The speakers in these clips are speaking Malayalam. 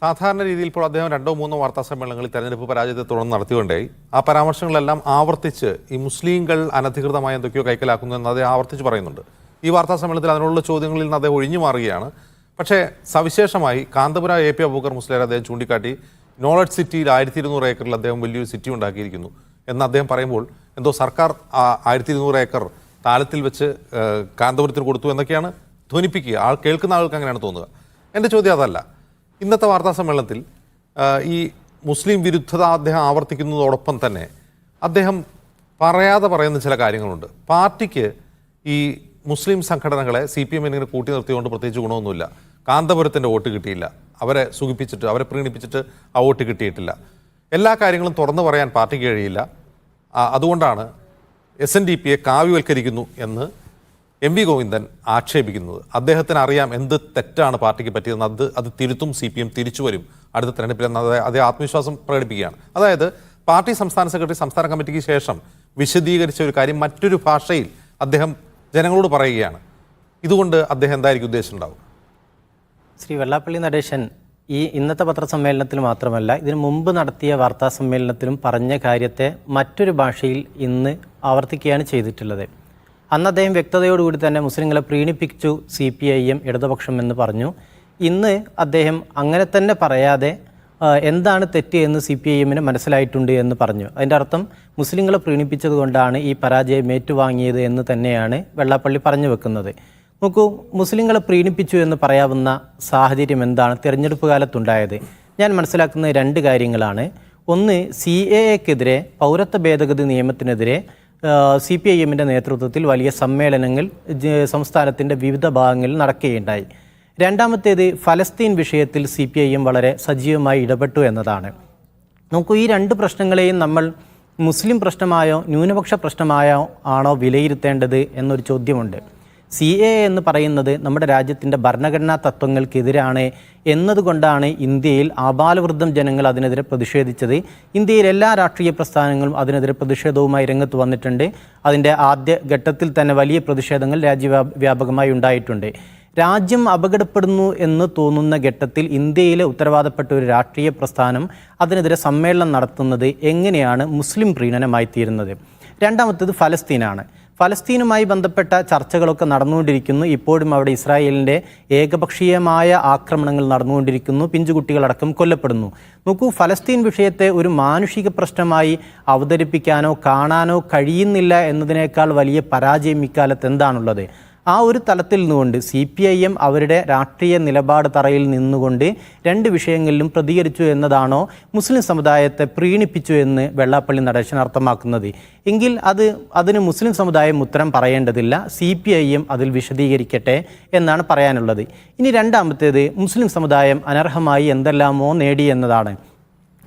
സാധാരണ രീതിയിൽ ഇപ്പോൾ അദ്ദേഹം രണ്ടോ മൂന്നോ വാർത്താ സമ്മേളനങ്ങളിൽ തെരഞ്ഞെടുപ്പ് പരാജയത്തെ തുടർന്ന് നടത്തിക്കൊണ്ടേ ആ പരാമർശങ്ങളെല്ലാം ആവർത്തിച്ച് ഈ മുസ്ലിങ്ങൾ അനധികൃതമായി എന്തൊക്കെയോ കൈക്കലാക്കുന്നു എന്ന് അദ്ദേഹം ആവർത്തിച്ച് പറയുന്നുണ്ട്. ഈ വാർത്താ സമ്മേളനത്തിൽ അതിനുള്ള ചോദ്യങ്ങളിൽ നിന്ന് അദ്ദേഹം ഒഴിഞ്ഞു മാറുകയാണ്. പക്ഷേ സവിശേഷമായി കാന്തപുര എ പി അബൂക്കർ മുസ്ലിം അദ്ദേഹം ചൂണ്ടിക്കാട്ടി. നോളജ് സിറ്റിയിൽ ആയിരത്തി ഇരുന്നൂറ് ഏക്കറിൽ അദ്ദേഹം വലിയൊരു സിറ്റി ഉണ്ടാക്കിയിരിക്കുന്നു എന്ന് അദ്ദേഹം പറയുമ്പോൾ എന്തോ സർക്കാർ ആയിരത്തി ഇരുന്നൂറ് ഏക്കർ താലത്തിൽ വെച്ച് കാന്തപുരത്തിന് കൊടുത്തു എന്നൊക്കെയാണ് ധ്വനിപ്പിക്കുക. ആൾ കേൾക്കുന്ന ആൾക്ക് അങ്ങനെയാണ് തോന്നുക. എന്റെ ചോദ്യം അതല്ല. ഇന്നത്തെ വാർത്താ സമ്മേളനത്തിൽ ഈ മുസ്ലിം വിരുദ്ധത അദ്ദേഹം ആവർത്തിക്കുന്നതോടൊപ്പം തന്നെ അദ്ദേഹം പറയാതെ പറയുന്ന ചില കാര്യങ്ങളുണ്ട്. പാർട്ടിക്ക് ഈ മുസ്ലിം സംഘടനകളെ സി പി എമ്മിനെ കൂട്ടി നിർത്തിയുകൊണ്ട് പ്രത്യേകിച്ച് ഗുണമൊന്നുമില്ല. കാന്തപുരത്തിന്റെ വോട്ട് കിട്ടിയില്ല. അവരെ സുഖിപ്പിച്ചിട്ട് അവരെ പ്രീണിപ്പിച്ചിട്ട് ആ വോട്ട് കിട്ടിയിട്ടില്ല. എല്ലാ കാര്യങ്ങളും തുറന്നു പറയാൻ പാർട്ടിക്ക് കഴിയില്ല. അതുകൊണ്ടാണ് എസ് എൻ ഡി പിയെ കാവ്യവൽക്കരിക്കുന്നു എന്ന് എം വി ഗോവിന്ദൻ ആക്ഷേപിക്കുന്നത്. അദ്ദേഹത്തിന് അറിയാം എന്ത് തെറ്റാണ് പാർട്ടിക്ക് പറ്റിയതെന്ന്. അത് അത് തിരുത്തും സി പി എം തിരിച്ചു വരും അടുത്ത അതേ- അതേ ആത്മവിശ്വാസം പ്രകടിപ്പിക്കുകയാണ്. അതായത് പാർട്ടി സംസ്ഥാന സെക്രട്ടറി സംസ്ഥാന കമ്മിറ്റിക്ക് ശേഷം വിശദീകരിച്ച ഒരു കാര്യം മറ്റൊരു ഭാഷയിൽ അദ്ദേഹം ജനങ്ങളോട് പറയുകയാണ്. ഇതുകൊണ്ട് അദ്ദേഹം എന്തായിരിക്കും ഉദ്ദേശിച്ചിട്ടുണ്ടാവും ശ്രീ വെള്ളാപ്പള്ളി നടേശൻ ഈ ഇന്നത്തെ പത്രസമ്മേളനത്തിൽ മാത്രമല്ല ഇതിനു മുമ്പ് നടത്തിയ വാർത്താ സമ്മേളനത്തിലും പറഞ്ഞ കാര്യത്തെ മറ്റൊരു ഭാഷയിൽ ഇന്ന് ആവർത്തിക്കുകയാണ് ചെയ്തിട്ടുള്ളത്. അന്ന് അദ്ദേഹം വ്യക്തതയോടുകൂടി തന്നെ മുസ്ലിങ്ങളെ പ്രീണിപ്പിച്ചു സി പി ഐ എം ഇടതുപക്ഷം എന്ന് പറഞ്ഞു. ഇന്ന് അദ്ദേഹം അങ്ങനെ തന്നെ പറയാതെ എന്താണ് തെറ്റ് എന്ന് സി പി ഐ എമ്മിന് മനസ്സിലായിട്ടുണ്ട് എന്ന് പറഞ്ഞു. അതിന്റെ അർത്ഥം മുസ്ലിങ്ങളെ പ്രീണിപ്പിച്ചത് കൊണ്ടാണ് ഈ പരാജയം ഏറ്റുവാങ്ങിയത് എന്ന് തന്നെയാണ് വെള്ളാപ്പള്ളി പറഞ്ഞു വെക്കുന്നത്. നോക്കൂ മുസ്ലിങ്ങളെ പ്രീണിപ്പിച്ചു എന്ന് പറയാവുന്ന സാഹചര്യം എന്താണ്? തിരഞ്ഞെടുപ്പ് കാലത്തുണ്ടായത്. ഞാൻ മനസ്സിലാക്കുന്ന രണ്ട് കാര്യങ്ങളാണ്. ഒന്ന് സി എ എക്കെതിരെ പൗരത്വ ഭേദഗതി നിയമത്തിനെതിരെ സി പി ഐ എമ്മിന്റെ നേതൃത്വത്തിൽ വലിയ സമ്മേളനങ്ങൾ സംസ്ഥാനത്തിന്റെ വിവിധ ഭാഗങ്ങളിൽ നടക്കുകയുണ്ടായി. രണ്ടാമത്തേത് ഫലസ്തീൻ വിഷയത്തിൽ സി പി ഐ എം വളരെ സജീവമായി ഇടപെട്ടു എന്നതാണ്. നമുക്ക് ഈ രണ്ട് പ്രശ്നങ്ങളെയും നമ്മൾ മുസ്ലിം പ്രശ്നമായോ ന്യൂനപക്ഷ പ്രശ്നമായോ ആണോ വിലയിരുത്തേണ്ടത് എന്നൊരു ചോദ്യമുണ്ട്. സി എ എന്ന് പറയുന്നത് നമ്മുടെ രാജ്യത്തിന്റെ ഭരണഘടനാ തത്വങ്ങൾക്കെതിരാണ് എന്നതുകൊണ്ടാണ് ഇന്ത്യയിൽ ആബാലവൃദ്ധം ജനങ്ങൾ അതിനെതിരെ പ്രതിഷേധിച്ചത്. ഇന്ത്യയിൽ എല്ലാ രാഷ്ട്രീയ പ്രസ്ഥാനങ്ങളും അതിനെതിരെ പ്രതിഷേധവുമായി രംഗത്ത് വന്നിട്ടുണ്ട്. അതിന്റെ ആദ്യ ഘട്ടത്തിൽ തന്നെ വലിയ പ്രതിഷേധങ്ങൾ രാജ്യവ്യാപകമായി ഉണ്ടായിട്ടുണ്ട്. രാജ്യം അപകടപ്പെടുന്നു എന്ന് തോന്നുന്ന ഘട്ടത്തിൽ ഇന്ത്യയിലെ ഉത്തരവാദപ്പെട്ട ഒരു രാഷ്ട്രീയ പ്രസ്ഥാനം അതിനെതിരെ സമ്മേളനം നടത്തുന്നത് എങ്ങനെയാണ് മുസ്ലിം പ്രീണനമായി തീരുന്നത് രണ്ടാമത്തേത് ഫലസ്തീനാണ്. ഫലസ്തീനുമായി ബന്ധപ്പെട്ട ചർച്ചകളൊക്കെ നടന്നുകൊണ്ടിരിക്കുന്നു. ഇപ്പോഴും അവിടെ ഇസ്രായേലിന്റെ ഏകപക്ഷീയമായ ആക്രമണങ്ങൾ നടന്നുകൊണ്ടിരിക്കുന്നു. പിഞ്ചുകുട്ടികളടക്കം കൊല്ലപ്പെടുന്നു. നോക്കൂ ഫലസ്തീൻ വിഷയത്തെ ഒരു മാനുഷിക പ്രശ്നമായി അവതരിപ്പിക്കാനോ കാണാനോ കഴിയുന്നില്ല എന്നതിനേക്കാൾ വലിയ പരാജയം ഇക്കാലത്ത് എന്താണുള്ളത്? ആ ഒരു തലത്തിൽ നിന്നുകൊണ്ട് സി പി ഐ എം അവരുടെ രാഷ്ട്രീയ നിലപാട് തറയിൽ നിന്നുകൊണ്ട് രണ്ട് വിഷയങ്ങളിലും പ്രതികരിച്ചു എന്നതാണോ മുസ്ലിം സമുദായത്തെ പ്രീണിപ്പിച്ചു എന്ന് വെള്ളാപ്പള്ളി നടേശൻ അർത്ഥമാക്കുന്നത്. എങ്കിൽ അത് അതിന് മുസ്ലിം സമുദായം ഉത്തരം പറയേണ്ടതില്ല സി പി ഐ എം അതിൽ വിശദീകരിക്കട്ടെ എന്നാണ് പറയാനുള്ളത്. ഇനി രണ്ടാമത്തേത് മുസ്ലിം സമുദായം അനർഹമായി എന്തെല്ലാമോ നേടി എന്നതാണ്.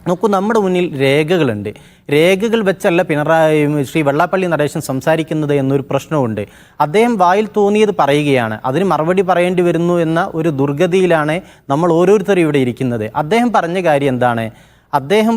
നോക്കൂ നമ്മുടെ മുന്നിൽ രേഖകളുണ്ട്. രേഖകൾ വെച്ചല്ല പിണറായി ശ്രീ വെള്ളാപ്പള്ളി നടേശൻ സംസാരിക്കുന്നത് എന്നൊരു പ്രശ്നമുണ്ട് അദ്ദേഹം വായിൽ തോന്നിയത് പറയുകയാണ്. അതിന് മറുപടി പറയേണ്ടി വരുന്നു എന്ന ഒരു ദുർഗതിയിലാണ് നമ്മൾ ഓരോരുത്തരും ഇവിടെ ഇരിക്കുന്നത്. അദ്ദേഹം പറഞ്ഞ കാര്യം എന്താണ്? അദ്ദേഹം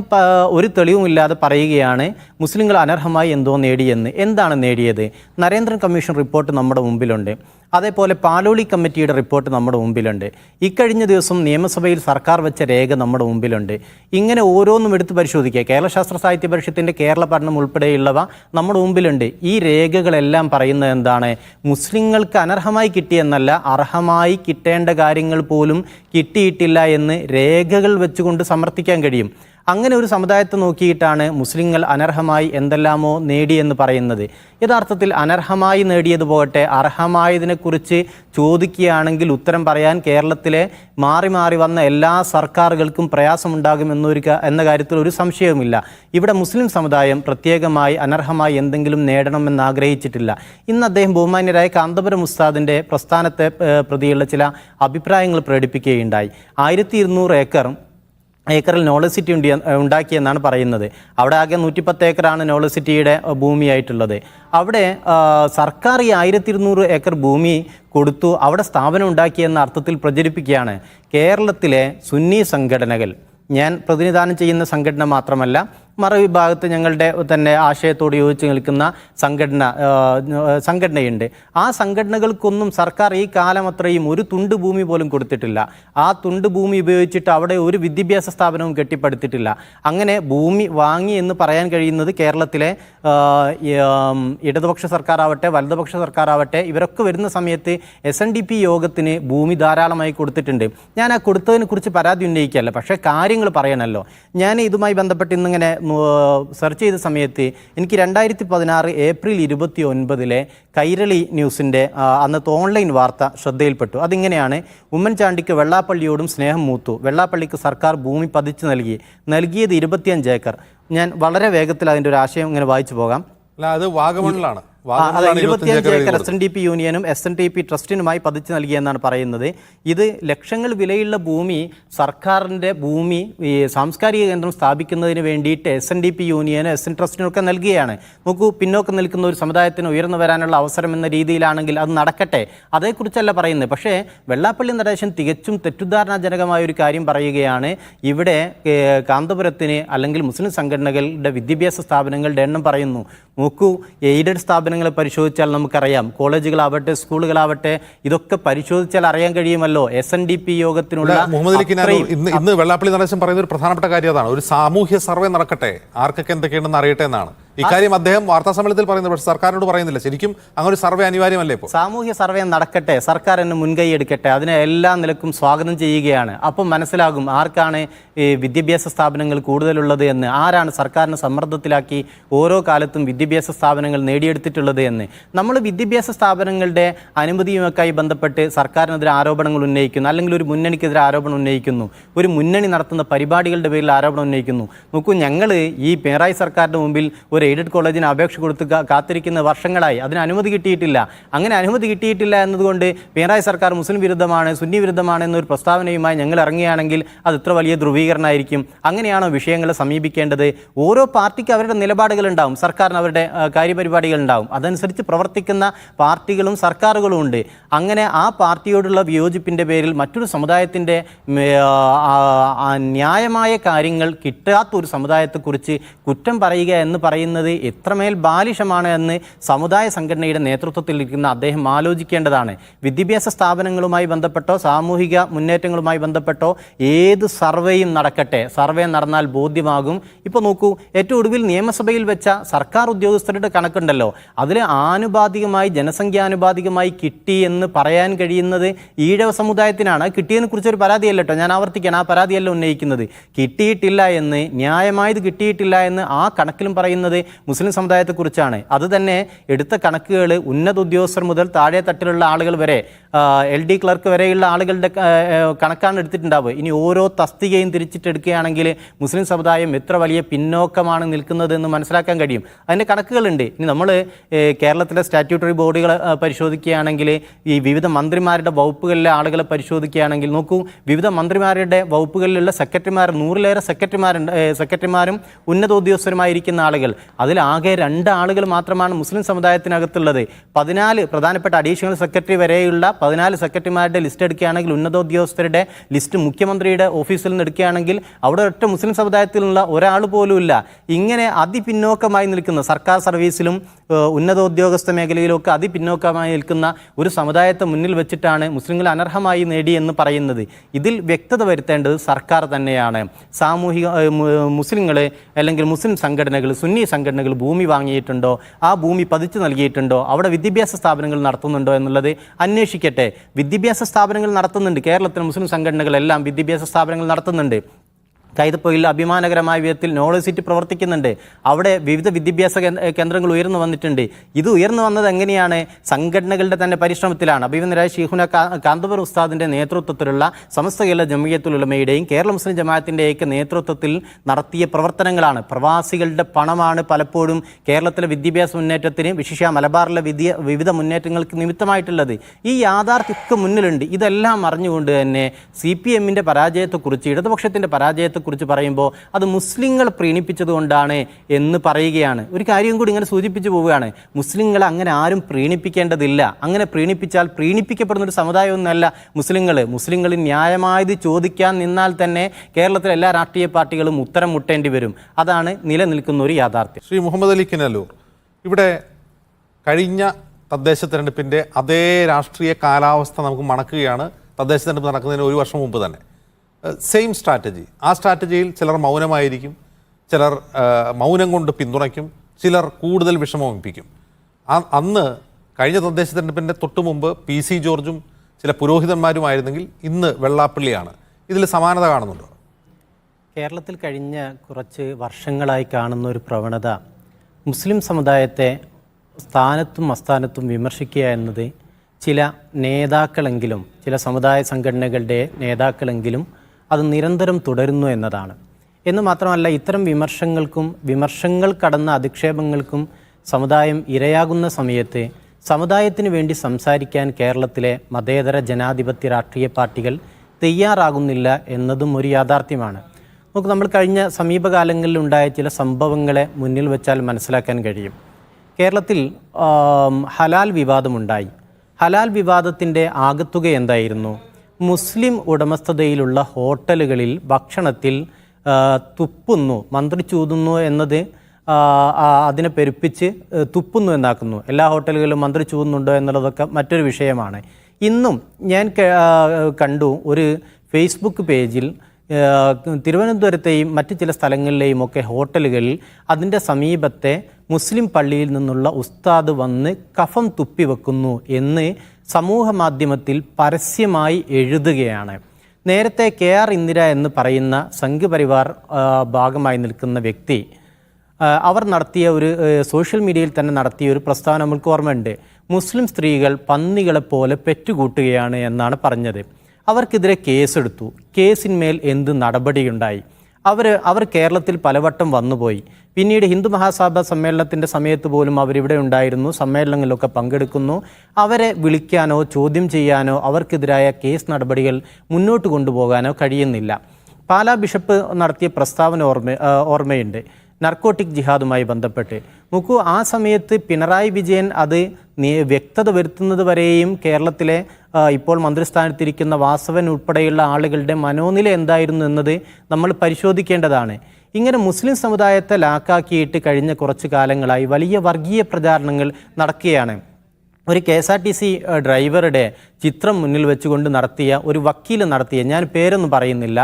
ഒരു തെളിവുമില്ലാതെ പറയുകയാണ് മുസ്ലിങ്ങൾ അനർഹമായി എന്തോ നേടിയെന്ന്. എന്താണ് നേടിയത്? നരേന്ദ്രൻ കമ്മീഷൻ റിപ്പോർട്ട് നമ്മുടെ മുമ്പിലുണ്ട്. അതേപോലെ പാലോളി കമ്മിറ്റിയുടെ റിപ്പോർട്ട് നമ്മുടെ മുമ്പിലുണ്ട്. ഇക്കഴിഞ്ഞ ദിവസം നിയമസഭയിൽ സർക്കാർ വെച്ച രേഖ നമ്മുടെ മുമ്പിലുണ്ട്. ഇങ്ങനെ ഓരോന്നും എടുത്ത് പരിശോധിക്കുക. കേരള ശാസ്ത്ര സാഹിത്യ പരിഷത്തിന്റെ കേരള പഠനം ഉൾപ്പെടെയുള്ളവ നമ്മുടെ മുമ്പിലുണ്ട്. ഈ രേഖകളെല്ലാം പറയുന്നത് എന്താണ്? മുസ്ലിങ്ങൾക്ക് അനർഹമായി കിട്ടിയെന്നല്ല അർഹമായി കിട്ടേണ്ട കാര്യങ്ങൾ പോലും കിട്ടിയിട്ടില്ല എന്ന് രേഖകൾ വെച്ചുകൊണ്ട് സമർത്ഥിക്കാൻ കഴിയും. അങ്ങനെ ഒരു സമുദായത്തെ നോക്കിയിട്ടാണ് മുസ്ലിങ്ങൾ അനർഹമായി എന്തെല്ലാമോ നേടിയെന്ന് പറയുന്നത്. യഥാർത്ഥത്തിൽ അനർഹമായി നേടിയത് പോകട്ടെ അർഹമായതിനെക്കുറിച്ച് ചോദിക്കുകയാണെങ്കിൽ ഉത്തരം പറയാൻ കേരളത്തിലെ മാറി മാറി വന്ന എല്ലാ സർക്കാരുകൾക്കും പ്രയാസമുണ്ടാകും എന്നൊരു എന്ന കാര്യത്തിൽ ഒരു സംശയവുമില്ല. ഇവിടെ മുസ്ലിം സമുദായം പ്രത്യേകമായി അനർഹമായി എന്തെങ്കിലും നേടണമെന്ന് ആഗ്രഹിച്ചിട്ടില്ല. ഇന്ന് അദ്ദേഹം ബഹുമാന്യരായ കാന്തപുരം ഉസ്താദിന്റെ പ്രസ്ഥാനത്തെ പ്രതിയുള്ള ചില അഭിപ്രായങ്ങൾ പ്രകടിപ്പിക്കുകയുണ്ടായി. ആയിരത്തി ഏക്കർ ഏക്കറിൽ നോളജ് സിറ്റി ഉണ്ടി ഉണ്ടാക്കിയെന്നാണ് പറയുന്നത്. അവിടെ ആകെ നൂറ്റിപ്പത്ത് ഏക്കറാണ് നോളജ് സിറ്റിയുടെ ഭൂമിയായിട്ടുള്ളത്. അവിടെ സർക്കാർ ഈ ആയിരത്തി ഇരുന്നൂറ് ഏക്കർ ഭൂമി കൊടുത്തു അവിടെ സ്ഥാപനം ഉണ്ടാക്കിയെന്ന അർത്ഥത്തിൽ പ്രചരിപ്പിക്കുകയാണ്. കേരളത്തിലെ സുന്നി സംഘടനകൾ ഞാൻ പ്രതിനിധാനം ചെയ്യുന്ന സംഘടന മാത്രമല്ല മറുവിഭാഗത്ത് ഞങ്ങളുടെ തന്നെ ആശയത്തോട് യോജിച്ച് നിൽക്കുന്ന സംഘടന സംഘടനയുണ്ട്. ആ സംഘടനകൾക്കൊന്നും സർക്കാർ ഈ കാലം അത്രയും ഒരു തുണ്ട് ഭൂമി പോലും കൊടുത്തിട്ടില്ല. ആ തുണ്ട് ഭൂമി ഉപയോഗിച്ചിട്ട് അവിടെ ഒരു വിദ്യാഭ്യാസ സ്ഥാപനവും കെട്ടിപ്പടുത്തിട്ടില്ല. അങ്ങനെ ഭൂമി വാങ്ങി എന്ന് പറയാൻ കഴിയുന്നത് കേരളത്തിലെ ഇടതുപക്ഷ സർക്കാരാവട്ടെ വലതുപക്ഷ സർക്കാരാവട്ടെ ഇവരൊക്കെ വരുന്ന സമയത്ത് എസ് എൻ ഡി പി യോഗത്തിന് ഭൂമി ധാരാളമായി കൊടുത്തിട്ടുണ്ട്. ഞാൻ ആ കൊടുത്തതിനെ കുറിച്ച് പരാതി ഉന്നയിക്കുകയല്ല പക്ഷേ കാര്യങ്ങൾ പറയണമല്ലോ ഞാൻ ഇതുമായി ബന്ധപ്പെട്ട് ഇന്നിങ്ങനെ സെർച്ച് ചെയ്ത സമയത്ത് എനിക്ക് രണ്ടായിരത്തി പതിനാറ് ഏപ്രിൽ ഇരുപത്തി ഒൻപതിലെ കൈരളി ന്യൂസിന്റെ അന്നത്തെ ഓൺലൈൻ വാർത്ത ശ്രദ്ധയിൽപ്പെട്ടു. അതിങ്ങനെയാണ് ഉമ്മൻചാണ്ടിക്ക് വെള്ളാപ്പള്ളിയോടും സ്നേഹം മൂത്തു. വെള്ളാപ്പള്ളിക്ക് സർക്കാർ ഭൂമി പതിച്ചു നൽകി. നൽകിയത് ഇരുപത്തിയഞ്ച് ഏക്കർ. ഞാൻ വളരെ വേഗത്തിൽ അതിന്റെ ഒരു ആശയം ഇങ്ങനെ വായിച്ചു പോകാം. അല്ല അത് വാഗമണിലാണ്. അതെ ഇരുപത്തിയഞ്ച് acre S N D P യൂണിയനും എസ് എൻ ഡി പി ട്രസ്റ്റിനുമായി പതിച്ചു നൽകിയെന്നാണ് പറയുന്നത്. ഇത് ലക്ഷങ്ങൾ വിലയുള്ള ഭൂമി സർക്കാരിന്റെ ഭൂമി ഈ സാംസ്കാരിക കേന്ദ്രം സ്ഥാപിക്കുന്നതിന് വേണ്ടിയിട്ട് എസ് എൻ ഡി പി യൂണിയനും എസ് എൻ ട്രസ്റ്റിനും ഒക്കെ നൽകുകയാണ് നോക്കൂ പിന്നോക്കം നിൽക്കുന്ന ഒരു സമുദായത്തിന് ഉയർന്നു വരാനുള്ള അവസരം എന്ന രീതിയിലാണെങ്കിൽ അത് നടക്കട്ടെ. അതേക്കുറിച്ചല്ല പറയുന്നത്. പക്ഷേ വെള്ളാപ്പള്ളി നടേശൻ തികച്ചും തെറ്റിദ്ധാരണാജനകമായ ഒരു കാര്യം പറയുകയാണ്. ഇവിടെ കാന്തപുരത്തിന് അല്ലെങ്കിൽ മുസ്ലിം സംഘടനകളുടെ വിദ്യാഭ്യാസ സ്ഥാപനങ്ങളുടെ എണ്ണം പറയുന്നു. നോക്കൂ എയ്ഡഡ് സ്ഥാപനങ്ങളെ പരിശോധിച്ചാൽ നമുക്കറിയാം. കോളേജുകളാവട്ടെ സ്കൂളുകളാവട്ടെ ഇതൊക്കെ പരിശോധിച്ചാൽ അറിയാൻ കഴിയുമല്ലോ. എസ് എൻ ഡി പി യോഗത്തിനുള്ള ഇന്ന് ഇന്ന് വെള്ളാപ്പള്ളി നടേശൻ പറയുന്ന ഒരു പ്രധാനപ്പെട്ട കാര്യം അതാണ് ഒരു സാമൂഹ്യ സർവേ നടക്കട്ടെ. ആർക്കൊക്കെ എന്തൊക്കെയുണ്ടെന്ന് അറിയട്ടെ എന്നാണ്. ഇക്കാര്യം അദ്ദേഹം വാർത്താ സമ്മേളനത്തിൽ പറയുന്നത് പക്ഷേ സർക്കാരിനോട് പറയുന്നില്ല. ശരിക്കും അങ്ങനെ ഒരു സർവേ അനിവാര്യമല്ലേ ഇപ്പോൾ? സാമൂഹ്യ സർവേ നടക്കട്ടെ സർക്കാർ എന്നെ മുൻകൈ എടുക്കട്ടെ അതിനെ എല്ലാ നിലക്കും സ്വാഗതം ചെയ്യുകയാണ്. അപ്പം മനസ്സിലാകും ആർക്കാണ് ഈ വിദ്യാഭ്യാസ സ്ഥാപനങ്ങൾ കൂടുതലുള്ളത് എന്ന് ആരാണ് സർക്കാരിനെ സമ്മർദ്ദത്തിലാക്കി ഓരോ കാലത്തും വിദ്യാഭ്യാസ സ്ഥാപനങ്ങൾ നേടിയെടുത്തിട്ടുള്ളത് എന്ന്. നമ്മൾ വിദ്യാഭ്യാസ സ്ഥാപനങ്ങളുടെ അനുമതിയുമൊക്കെയായി ബന്ധപ്പെട്ട് സർക്കാരിനെതിരെ ആരോപണങ്ങൾ ഉന്നയിക്കുന്നു അല്ലെങ്കിൽ ഒരു മുന്നണിക്കെതിരെ ആരോപണം ഉന്നയിക്കുന്നു ഒരു മുന്നണി നടത്തുന്ന പരിപാടികളുടെ പേരിൽ ആരോപണം ഉന്നയിക്കുന്നു. നോക്കൂ ഞങ്ങൾ ഈ പിണറായി സർക്കാരിന്റെ മുമ്പിൽ ഒരു എയ്ഡഡ് കോളേജിന് അപേക്ഷ കൊടുത്ത് കാത്തിരിക്കുന്ന വർഷങ്ങളായി. അതിന് അനുമതി കിട്ടിയിട്ടില്ല. അങ്ങനെ അനുമതി കിട്ടിയിട്ടില്ല എന്നതുകൊണ്ട് പിണറായി സർക്കാർ മുസ്ലിം വിരുദ്ധമാണ് സുന്നി വിരുദ്ധമാണ് എന്നൊരു പ്രസ്താവനയുമായി ഞങ്ങൾ ഇറങ്ങുകയാണെങ്കിൽ അത് ഇത്ര വലിയ ധ്രുവീകരണമായിരിക്കും. അങ്ങനെയാണോ വിഷയങ്ങളെ സമീപിക്കേണ്ടത്? ഓരോ പാർട്ടിക്ക് അവരുടെ നിലപാടുകൾ ഉണ്ടാവും സർക്കാരിന് അവരുടെ കാര്യപരിപാടികൾ ഉണ്ടാവും അതനുസരിച്ച് പ്രവർത്തിക്കുന്ന പാർട്ടികളും സർക്കാരുകളും ഉണ്ട്. അങ്ങനെ ആ പാർട്ടിയോടുള്ള വിയോജിപ്പിന്റെ പേരിൽ മറ്റൊരു സമുദായത്തിന്റെ ന്യായമായ കാര്യങ്ങൾ കിട്ടാത്ത ഒരു സമുദായത്തെക്കുറിച്ച് കുറ്റം പറയുക എന്ന് പറയുന്നത് എത്രമേൽ ബാലിഷമാണ് എന്ന് സമുദായ സംഘടനയുടെ നേതൃത്വത്തിൽ ഇരിക്കുന്ന അദ്ദേഹം ആലോചിക്കേണ്ടതാണ്. വിദ്യാഭ്യാസ സ്ഥാപനങ്ങളുമായി ബന്ധപ്പെട്ടോ സാമൂഹിക മുന്നേറ്റങ്ങളുമായി ബന്ധപ്പെട്ടോ ഏത് സർവേയും നടക്കട്ടെ. സർവേ നടന്നാൽ ബോധ്യമാകും. ഇപ്പോൾ നോക്കൂ ഏറ്റവും ഒടുവിൽ നിയമസഭയിൽ വെച്ച സർക്കാർ ഉദ്യോഗസ്ഥരുടെ കണക്കുണ്ടല്ലോ. അതിൽ ആനുപാതികമായി ജനസംഖ്യാനുപാതികമായി കിട്ടി എന്ന് പറയാൻ കഴിയുന്നത് ഈഴവ സമുദായത്തിനാണ്. കിട്ടിയതിനെ കുറിച്ചൊരു പരാതിയല്ല കേട്ടോ ഞാൻ ആവർത്തിക്കാൻ ആ പരാതിയല്ല ഉന്നയിക്കുന്നത്. കിട്ടിയിട്ടില്ല എന്ന് ന്യായമായത് കിട്ടിയിട്ടില്ല എന്ന് ആ കണക്കിലും പറയുന്നത് മുസ്ലിം സമുദായത്തെക്കുറിച്ചാണ്. അത് തന്നെ എടുത്ത കണക്കുകൾ ഉന്നത ഉദ്യോഗസ്ഥർ മുതൽ താഴെ തട്ടിലുള്ള ആളുകൾ വരെ എൽ ഡി ക്ലർക്ക് വരെയുള്ള ആളുകളുടെ കണക്കാണ് എടുത്തിട്ടുണ്ടാവുക. ഇനി ഓരോ തസ്തികയും തിരിച്ചിട്ടെടുക്കുകയാണെങ്കിൽ മുസ്ലിം സമുദായം എത്ര വലിയ പിന്നോക്കമാണ് നിൽക്കുന്നത് എന്ന് മനസ്സിലാക്കാൻ കഴിയും. അതിന്റെ കണക്കുകളുണ്ട്. ഇനി നമ്മൾ കേരളത്തിലെ സ്റ്റാറ്റ്യൂട്ടറി ബോർഡുകൾ പരിശോധിക്കുകയാണെങ്കിൽ ഈ വിവിധ മന്ത്രിമാരുടെ വകുപ്പുകളിലെ ആളുകളെ പരിശോധിക്കുകയാണെങ്കിൽ നോക്കൂ വിവിധ മന്ത്രിമാരുടെ വകുപ്പുകളിലുള്ള സെക്രട്ടറിമാർ നൂറിലേറെ സെക്രട്ടറിമാരുണ്ട് സെക്രട്ടറിമാരും ഉന്നത ഉദ്യോഗസ്ഥരുമായിരിക്കുന്ന ആളുകൾ അതിലാകെ രണ്ട് ആളുകൾ മാത്രമാണ് മുസ്ലിം സമുദായത്തിനകത്തുള്ളത്. പതിനാല് പ്രധാനപ്പെട്ട അഡീഷണൽ സെക്രട്ടറി വരെയുള്ള പതിനാല് സെക്രട്ടറിമാരുടെ ലിസ്റ്റ് എടുക്കുകയാണെങ്കിൽ ഉന്നത ഉദ്യോഗസ്ഥരുടെ ലിസ്റ്റ് മുഖ്യമന്ത്രിയുടെ ഓഫീസിൽ നിന്ന് എടുക്കുകയാണെങ്കിൽ അവിടെ ഒറ്റ മുസ്ലിം സമുദായത്തിലുള്ള ഒരാൾ പോലും ഇല്ല. ഇങ്ങനെ അതിപിന്നോക്കമായി നിൽക്കുന്ന സർക്കാർ സർവീസിലും ഉന്നതോദ്യോഗസ്ഥ മേഖലയിലൊക്കെ അതിപിന്നോക്കമായി നിൽക്കുന്ന ഒരു സമുദായത്തെ മുന്നിൽ വെച്ചിട്ടാണ് മുസ്ലിങ്ങൾ അനർഹമായി നേടി എന്ന് പറയുന്നത്. ഇതിൽ വ്യക്തത വരുത്തേണ്ടത് സർക്കാർ തന്നെയാണ്. സാമൂഹിക മുസ്ലിങ്ങളെ അല്ലെങ്കിൽ മുസ്ലിം സംഘടനകൾ സുന്നി സംഘടനകൾ ഭൂമി വാങ്ങിയിട്ടുണ്ടോ? ആ ഭൂമി പതിച്ചു നൽകിയിട്ടുണ്ടോ? അവിടെ വിദ്യാഭ്യാസ സ്ഥാപനങ്ങൾ നടത്തുന്നുണ്ടോ എന്നുള്ളത് അന്വേഷിക്കട്ടെ. വിദ്യാഭ്യാസ സ്ഥാപനങ്ങൾ നടത്തുന്നുണ്ട്. കേരളത്തിലെ മുസ്ലിം സംഘടനകളെല്ലാം വിദ്യാഭ്യാസ സ്ഥാപനങ്ങൾ നടത്തുന്നുണ്ട്. കൈതപ്പൊയിൽ അഭിമാനകരമായ വിധത്തിൽ നോളജ് സിറ്റി പ്രവർത്തിക്കുന്നുണ്ട്. അവിടെ വിവിധ വിദ്യാഭ്യാസ കേന്ദ്രങ്ങൾ ഉയർന്നു വന്നിട്ടുണ്ട്. ഇത് ഉയർന്നു വന്നത് എങ്ങനെയാണ്? സംഘടനകളുടെ തന്നെ പരിശ്രമത്തിലാണ്. അഭിമന്യരായ ഷീഹുന കാന്തപുർ ഉസ്താദിന്റെ നേതൃത്വത്തിലുള്ള സമസ്ത കേരള ജമീയത്തുലമയുടെയും കേരള മുസ്ലിം ജമാഅത്തിന്റെയൊക്കെ നേതൃത്വത്തിൽ നടത്തിയ പ്രവർത്തനങ്ങളാണ്. പ്രവാസികളുടെ പണമാണ് പലപ്പോഴും കേരളത്തിലെ വിദ്യാഭ്യാസ മുന്നേറ്റത്തിന് വിശിഷ്യ മലബാറിലെ വിദ്യ വിവിധ മുന്നേറ്റങ്ങൾക്ക് നിമിത്തമായിട്ടുള്ളത്. ഈ യാഥാർത്ഥ്യമൊക്കെ മുന്നിലുണ്ട്. ഇതെല്ലാം അറിഞ്ഞുകൊണ്ട് തന്നെ സി പി എമ്മിന്റെ പരാജയത്തെക്കുറിച്ച് ഇടതുപക്ഷത്തിന്റെ പരാജയത്തെക്കുറിച്ച് സമുദായത്തെക്കുറിച്ച് പറയുമ്പോൾ അത് മുസ്ലിങ്ങൾ പ്രീണിപ്പിച്ചതുകൊണ്ടാണ് എന്ന് പറയുകയാണ്. ഒരു കാര്യം കൂടി ഇങ്ങനെ സൂചിപ്പിച്ചു പോവുകയാണ്. മുസ്ലിങ്ങളെ അങ്ങനെ ആരും പ്രീണിപ്പിക്കേണ്ടതില്ല. അങ്ങനെ പ്രീണിപ്പിച്ചാൽ പ്രീണിപ്പിക്കപ്പെടുന്ന ഒരു സമുദായമൊന്നുമല്ല മുസ്ലിങ്ങൾ. മുസ്ലിങ്ങൾ ന്യായമായത് ചോദിക്കാൻ നിന്നാൽ തന്നെ കേരളത്തിലെ എല്ലാ രാഷ്ട്രീയ പാർട്ടികളും ഉത്തരം മുട്ടേണ്ടി വരും. അതാണ് നിലനിൽക്കുന്ന ഒരു യാഥാർത്ഥ്യം. ശ്രീ മുഹമ്മദ് അലി കിനല്ലൂർ ഇവിടെ കഴിഞ്ഞ തദ്ദേശ തെരഞ്ഞെടുപ്പിന്റെ അതേ രാഷ്ട്രീയ കാലാവസ്ഥ നമുക്ക് മണക്കുകയാണ്. തദ്ദേശ തെരഞ്ഞെടുപ്പ് നടക്കുന്നതിന് ഒരു വർഷം മുമ്പ് തന്നെ. സെയിം സ്ട്രാറ്റജി ആ സ്ട്രാറ്റജിയിൽ ചിലർ മൗനമായിരിക്കും ചിലർ മൗനം കൊണ്ട് പിന്തുണയ്ക്കും ചിലർ കൂടുതൽ വിഷമമിപ്പിക്കും. അന്ന് കഴിഞ്ഞ തദ്ദേശ തെരഞ്ഞെടുപ്പിന്റെ തൊട്ടു മുമ്പ് പി സി ജോർജും ചില പുരോഹിതന്മാരുമായിരുന്നെങ്കിൽ ഇന്ന് വെള്ളാപ്പള്ളിയാണ്. ഇതിൽ സമാനത കാണുന്നുണ്ടോ? കേരളത്തിൽ കഴിഞ്ഞ കുറച്ച് വർഷങ്ങളായി കാണുന്ന ഒരു പ്രവണത മുസ്ലിം സമുദായത്തെ സ്ഥാനത്തും അസ്ഥാനത്തും വിമർശിക്കുക എന്നത് ചില നേതാക്കളെങ്കിലും ചില സമുദായ സംഘടനകളുടെ നേതാക്കളെങ്കിലും അത് നിരന്തരം തുടരുന്നു എന്നതാണ്. എന്ന് മാത്രമല്ല ഇത്തരം വിമർശങ്ങൾക്കും വിമർശങ്ങൾ കടന്ന അധിക്ഷേപങ്ങൾക്കും സമുദായം ഇരയാകുന്ന സമയത്ത് സമുദായത്തിന് വേണ്ടി സംസാരിക്കാൻ കേരളത്തിലെ മതേതര ജനാധിപത്യ രാഷ്ട്രീയ പാർട്ടികൾ തയ്യാറാകുന്നില്ല എന്നതും ഒരു യാഥാർത്ഥ്യമാണ്. നമുക്ക് നമ്മൾ കഴിഞ്ഞ സമീപകാലങ്ങളിൽ ഉണ്ടായ ചില സംഭവങ്ങളെ മുന്നിൽ വെച്ചാൽ മനസ്സിലാക്കാൻ കഴിയും. കേരളത്തിൽ ഹലാൽ വിവാദമുണ്ടായി. ഹലാൽ വിവാദത്തിന്റെ ആകത്തുക എന്തായിരുന്നു? മുസ്ലിം ഉടമസ്ഥതയിലുള്ള ഹോട്ടലുകളിൽ ഭക്ഷണത്തിൽ തുപ്പുന്നു മന്ത്രി ചൂതുന്നു എന്നത് അതിനെ പെരുപ്പിച്ച് തുപ്പുന്നു എന്നാക്കുന്നു. എല്ലാ ഹോട്ടലുകളിലും മന്ത്രി ചൂതുന്നുണ്ടോ എന്നുള്ളതൊക്കെ മറ്റൊരു വിഷയമാണ്. ഇന്നും ഞാൻ കണ്ടു ഒരു ഫേസ്ബുക്ക് പേജിൽ തിരുവനന്തപുരത്തെയും മറ്റ് ചില സ്ഥലങ്ങളിലെയും ഒക്കെ ഹോട്ടലുകളിൽ അതിന്റെ സമീപത്തെ മുസ്ലിം പള്ളിയിൽ നിന്നുള്ള ഉസ്താദ് വന്ന് കഫം തുപ്പിവെക്കുന്നു എന്ന് സമൂഹ മാധ്യമത്തിൽ പരസ്യമായി എഴുതുകയാണ്. നേരത്തെ കെ ആർ ഇന്ദിര എന്ന് പറയുന്ന സംഘപരിവാർ ഭാഗമായി നിൽക്കുന്ന വ്യക്തി അവർ നടത്തിയ ഒരു സോഷ്യൽ മീഡിയയിൽ തന്നെ നടത്തിയ ഒരു പ്രസ്താവന നമ്മൾക്ക് ഓർമ്മയുണ്ട്. മുസ്ലിം സ്ത്രീകൾ പന്നികളെപ്പോലെ പെറ്റുകൂട്ടുകയാണ് എന്നാണ് പറഞ്ഞത്. അവർക്കെതിരെ കേസെടുത്തു. കേസിന്മേൽ എന്ത് നടപടിയുണ്ടായി? അവർ അവർ കേരളത്തിൽ പലവട്ടം വന്നുപോയി. പിന്നീട് ഹിന്ദു മഹാസഭ സമ്മേളനത്തിന്റെ സമയത്ത് പോലും അവരിവിടെ ഉണ്ടായിരുന്നു സമ്മേളനങ്ങളിലൊക്കെ പങ്കെടുക്കുന്നു. അവരെ വിളിക്കാനോ ചോദ്യം ചെയ്യാനോ അവർക്കെതിരായ കേസ് നടപടികൾ മുന്നോട്ട് കൊണ്ടുപോകാനോ കഴിയുന്നില്ല. പാലാ ബിഷപ്പ് നടത്തിയ പ്രസ്താവന ഓർമ്മ ഓർമ്മയുണ്ട്. നർക്കോട്ടിക് ജിഹാദുമായി ബന്ധപ്പെട്ട്. നോക്കൂ ആ സമയത്ത് പിണറായി വിജയൻ അത് വ്യക്തത വരുത്തുന്നത് വരെയും കേരളത്തിലെ ഇപ്പോൾ മന്ത്രിസ്ഥാനത്തിരിക്കുന്ന വാസവൻ ഉൾപ്പെടെയുള്ള ആളുകളുടെ മനോനില എന്തായിരുന്നു എന്നത് നമ്മൾ പരിശോധിക്കേണ്ടതാണ്. ഇങ്ങനെ മുസ്ലിം സമുദായത്തെ ലാക്കാക്കിയിട്ട് കഴിഞ്ഞ കുറച്ച് കാലങ്ങളായി വലിയ വർഗീയ പ്രചാരണങ്ങൾ നടക്കുകയാണ്. ഒരു K S R T C ഡ്രൈവറുടെ ചിത്രം മുന്നിൽ വെച്ചുകൊണ്ട് നടത്തിയ ഒരു വക്കീൽ നടത്തിയ ഞാൻ പേരൊന്നും പറയുന്നില്ല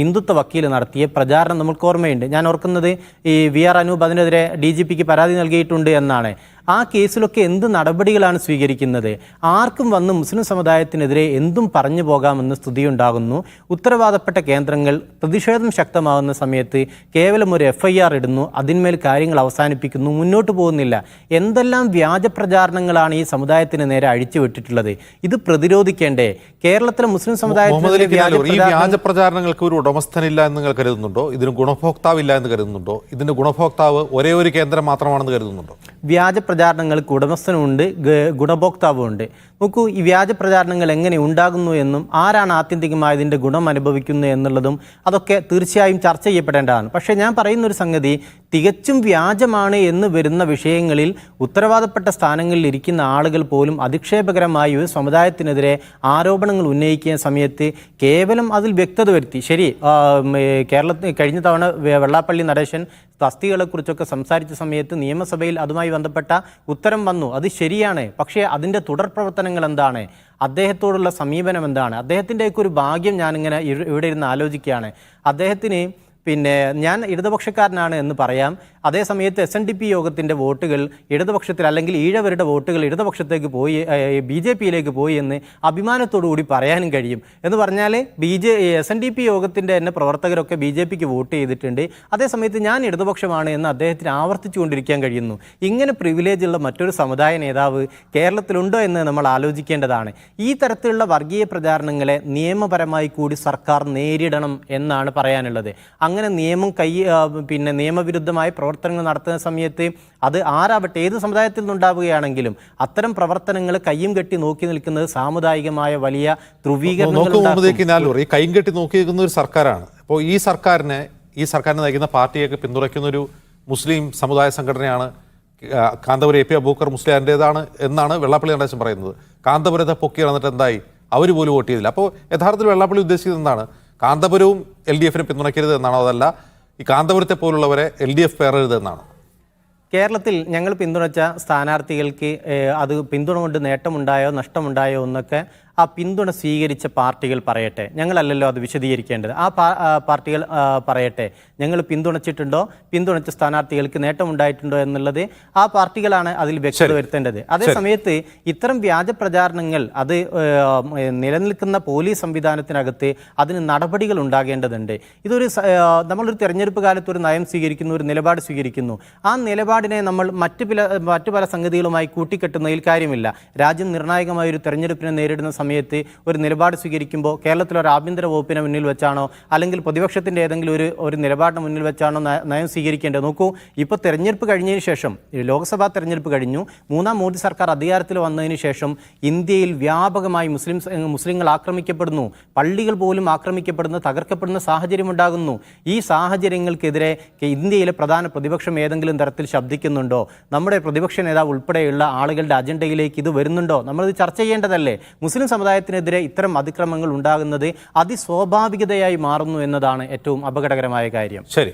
ഹിന്ദുത്വ വക്കീൽ നടത്തിയ പ്രചാരണം നമുക്ക് ഓർമ്മയുണ്ട്. ഞാൻ ഓർക്കുന്നത് ഈ വി ആർ അനൂപ് അതിനെതിരെ ഡി ജി പിക്ക് പരാതി നൽകിയിട്ടുണ്ട് എന്നാണ്. ആ കേസിലൊക്കെ എന്ത് നടപടികളാണ് സ്വീകരിക്കുന്നത്? ആർക്കും വന്ന് മുസ്ലിം സമുദായത്തിനെതിരെ എന്തും പറഞ്ഞു പോകാമെന്ന് സ്തുതിയുണ്ടാകുന്നു. ഉത്തരവാദപ്പെട്ട കേന്ദ്രങ്ങൾ പ്രതിഷേധം ശക്തമാകുന്ന സമയത്ത് കേവലം ഒരു എഫ് ഐ ആർ ഇടുന്നു. അതിന്മേൽ കാര്യങ്ങൾ അവസാനിപ്പിക്കുന്നു. മുന്നോട്ട് പോകുന്നില്ല. എന്തെല്ലാം വ്യാജ പ്രചാരണങ്ങളാണ് ഈ സമുദായത്തിന് നേരെ അഴിച്ചുവിട്ടിട്ടുള്ളത്? ഇത് പ്രതിരോധിക്കേണ്ടേ? കേരളത്തിലെ മുസ്ലിം സമുദായത്തിനെതിരെ വ്യാജ പ്രചാരണങ്ങൾക്ക് ഒരു ഉടമസ്ഥനില്ല എന്ന് നിങ്ങൾ കരുതുന്നുണ്ടോ? ഇതിന് ഗുണഭോക്താവില്ല എന്ന് കരുതുന്നുണ്ടോ? ഇതിന്റെ ഗുണഭോക്താവ് ഒരേ ഒരു കേന്ദ്രം മാത്രമാണെന്ന് കരുതുന്നുണ്ടോ? വ്യാജ പ്രചാരണങ്ങൾക്ക് ഉടമസ്ഥനുമുണ്ട് ഗുണഭോക്താവുമുണ്ട്. നോക്കൂ ഈ വ്യാജ പ്രചാരണങ്ങൾ എങ്ങനെ ഉണ്ടാകുന്നു എന്നും ആരാണ് ആത്യന്തികമായി ഇതിന്റെ ഗുണം അനുഭവിക്കുന്നത് എന്നുള്ളതും അതൊക്കെ തീർച്ചയായും ചർച്ച ചെയ്യപ്പെടേണ്ടതാണ്. പക്ഷേ ഞാൻ പറയുന്ന ഒരു സംഗതി തികച്ചും വ്യാജമാണ് എന്ന് വരുന്ന വിഷയങ്ങളിൽ ഉത്തരവാദപ്പെട്ട സ്ഥാനങ്ങളിൽ ഇരിക്കുന്ന ആളുകൾ പോലും അധിക്ഷേപകരമായി ഒരു സമുദായത്തിനെതിരെ ആരോപണങ്ങൾ ഉന്നയിക്കുന്ന സമയത്ത് കേവലം അതിൽ വ്യക്തത വരുത്തി. ശരി കേരളത്തിൽ കഴിഞ്ഞ തവണ വെള്ളാപ്പള്ളി നടേശൻ തസ്തികളെക്കുറിച്ചൊക്കെ സംസാരിച്ച സമയത്ത് നിയമസഭയിൽ അതുമായി ബന്ധപ്പെട്ട ഉത്തരം വന്നു. അത് ശരിയാണ്. പക്ഷേ അതിന്റെ തുടർ എന്താണ് അദ്ദേഹത്തോടുള്ള സമീപനം എന്താണ് അദ്ദേഹത്തിന്റെയൊക്കെ ഒരു ഭാഗ്യം ഞാനിങ്ങനെ ഇവ- ഇവിടെ ഇരുന്ന് ആലോചിക്കുകയാണ്. അദ്ദേഹത്തിന് പിന്നെ ഞാൻ ഇടതുപക്ഷക്കാരനാണ് എന്ന് പറയാം. അതേ സമയത്ത് എസ് എൻ ഡി പി യോഗത്തിന്റെ വോട്ടുകൾ ഇടതുപക്ഷത്തിൽ അല്ലെങ്കിൽ ഈഴവരുടെ വോട്ടുകൾ ഇടതുപക്ഷത്തേക്ക് പോയി ബി ജെ പിയിലേക്ക് പോയി എന്ന് അഭിമാനത്തോടു കൂടി പറയാനും കഴിയും. എന്ന് പറഞ്ഞാൽ B J S N D P യോഗത്തിന്റെ തന്നെ പ്രവർത്തകരൊക്കെ ബി ജെ പിക്ക് വോട്ട് ചെയ്തിട്ടുണ്ട്. അതേസമയത്ത് ഞാൻ ഇടതുപക്ഷമാണ് എന്ന് അദ്ദേഹത്തിന് ആവർത്തിച്ചുകൊണ്ടിരിക്കാൻ കഴിയുന്നു. ഇങ്ങനെ പ്രിവിലേജ് ഉള്ള മറ്റൊരു സമുദായ നേതാവ് കേരളത്തിലുണ്ടോ എന്ന് നമ്മൾ ആലോചിക്കേണ്ടതാണ്. ഈ തരത്തിലുള്ള വർഗീയ പ്രചാരണങ്ങളെ നിയമപരമായി കൂടി സർക്കാർ നേരിടണം എന്നാണ് പറയാനുള്ളത്. അങ്ങനെ നിയമം കൈ പിന്നെ നിയമവിരുദ്ധമായ പ്രവർത്തി പ്രവർത്തനങ്ങൾ നടത്തുന്ന സമയത്ത് അത് ആരാവട്ടെ ഏത് സമുദായത്തിൽ നിന്നുണ്ടാവുകയാണെങ്കിലും അത്തരം പ്രവർത്തനങ്ങൾ കയ്യും കെട്ടി നോക്കി നിൽക്കുന്നത് സാമുദായികമായ വലിയ ധ്രുവീകരണം ഈ കൈയും കെട്ടി നോക്കി നിൽക്കുന്ന ഒരു സർക്കാരാണ്. അപ്പോൾ ഈ സർക്കാരിനെ ഈ സർക്കാരിനെ നയിക്കുന്ന പാർട്ടിയൊക്കെ പിന്തുണയ്ക്കുന്ന ഒരു മുസ്ലിം സമുദായ സംഘടനയാണ് കാന്തപുരം എ പി അബൂക്കർ മുസ്ലിയാറിന്റെതാണ് എന്നാണ് വെള്ളാപ്പള്ളി നടേശൻ പറയുന്നത്. കാന്തപുരത്തെ പൊക്കി നടന്നിട്ട് എന്തായി? അവർ പോലും വോട്ട് ചെയ്തില്ല. അപ്പോൾ യഥാർത്ഥത്തിൽ വെള്ളാപ്പള്ളി ഉദ്ദേശിക്കുന്നത് എന്താണ്? കാന്തപുരവും എൽ ഡി എഫിനെ പിന്തുണയ്ക്കരുത് എന്നാണോ അതല്ല? ഈ കാന്തപുരത്തെ പോലുള്ളവരെ എൽ ഡി എഫ് പേറരുത് എന്നാണ് കേരളത്തിൽ ഞങ്ങൾ പിന്തുണച്ച സ്ഥാനാർത്ഥികൾക്ക് അത് പിന്തുണ കൊണ്ട് നേട്ടമുണ്ടായോ നഷ്ടമുണ്ടായോ എന്നൊക്കെ ആ പിന്തുണ സ്വീകരിച്ച പാർട്ടികൾ പറയട്ടെ. ഞങ്ങളല്ലല്ലോ അത് വിശദീകരിക്കേണ്ടത്. ആ പാർട്ടികൾ പറയട്ടെ. ഞങ്ങൾ പിന്തുണച്ചിട്ടുണ്ടോ? പിന്തുണച്ച സ്ഥാനാർത്ഥികൾക്ക് നേട്ടമുണ്ടായിട്ടുണ്ടോ എന്നുള്ളത് ആ പാർട്ടികളാണ് അതിൽ വ്യക്തത വരുത്തേണ്ടത്. അതേ സമയത്ത് ഇത്തരം വ്യാജ പ്രചാരണങ്ങൾ അത് നിലനിൽക്കുന്ന പോലീസ് സംവിധാനത്തിനകത്ത് അതിന് നടപടികൾ ഉണ്ടാകേണ്ടതുണ്ട്. ഇതൊരു നമ്മളൊരു തെരഞ്ഞെടുപ്പ് കാലത്ത് ഒരു നയം സ്വീകരിക്കുന്നു ഒരു നിലപാട് സ്വീകരിക്കുന്നു. ആ നിലപാടിനെ നമ്മൾ മറ്റു പല മറ്റു പല സംഗതികളുമായി കൂട്ടിക്കെട്ടുന്നതിൽ കാര്യമില്ല. രാജ്യം നിർണായകമായ ഒരു തെരഞ്ഞെടുപ്പിനെ നേരിടുന്ന സമയത്ത് ഒരു നിലപാട് സ്വീകരിക്കുമ്പോൾ കേരളത്തിൽ ഒരു ആഭ്യന്തര വകുപ്പിനെ മുന്നിൽ വെച്ചാണോ അല്ലെങ്കിൽ പ്രതിപക്ഷത്തിന്റെ ഏതെങ്കിലും ഒരു ഒരു നിലപാടിന് മുന്നിൽ വെച്ചാണോ നയം സ്വീകരിക്കേണ്ടത്? നോക്കൂ ഇപ്പോൾ തെരഞ്ഞെടുപ്പ് കഴിഞ്ഞതിന് ശേഷം ലോക്സഭാ തെരഞ്ഞെടുപ്പ് കഴിഞ്ഞു മൂന്നാം മോദി സർക്കാർ അധികാരത്തിൽ വന്നതിന് ശേഷം ഇന്ത്യയിൽ വ്യാപകമായി മുസ്ലിം മുസ്ലിങ്ങൾ ആക്രമിക്കപ്പെടുന്നു പള്ളികൾ പോലും ആക്രമിക്കപ്പെടുന്ന തകർക്കപ്പെടുന്ന സാഹചര്യം ഉണ്ടാകുന്നു. ഈ സാഹചര്യങ്ങൾക്കെതിരെ ഇന്ത്യയിലെ പ്രധാന പ്രതിപക്ഷം ഏതെങ്കിലും തരത്തിൽ ശബ്ദിക്കുന്നുണ്ടോ? നമ്മുടെ പ്രതിപക്ഷ നേതാവ് ഉൾപ്പെടെയുള്ള ആളുകളുടെ അജണ്ടയിലേക്ക് ഇത് വരുന്നുണ്ടോ? നമ്മളിത് ചർച്ച ചെയ്യേണ്ടതല്ലേ? മുസ്ലിം സമുദായത്തിനെതിരെ ഇത്തരം അതിക്രമങ്ങൾ ഉണ്ടാകുന്നത് അതിസ്വാഭാവികതയായി മാറുന്നു എന്നതാണ് ഏറ്റവും അപകടകരമായ കാര്യം. ശരി.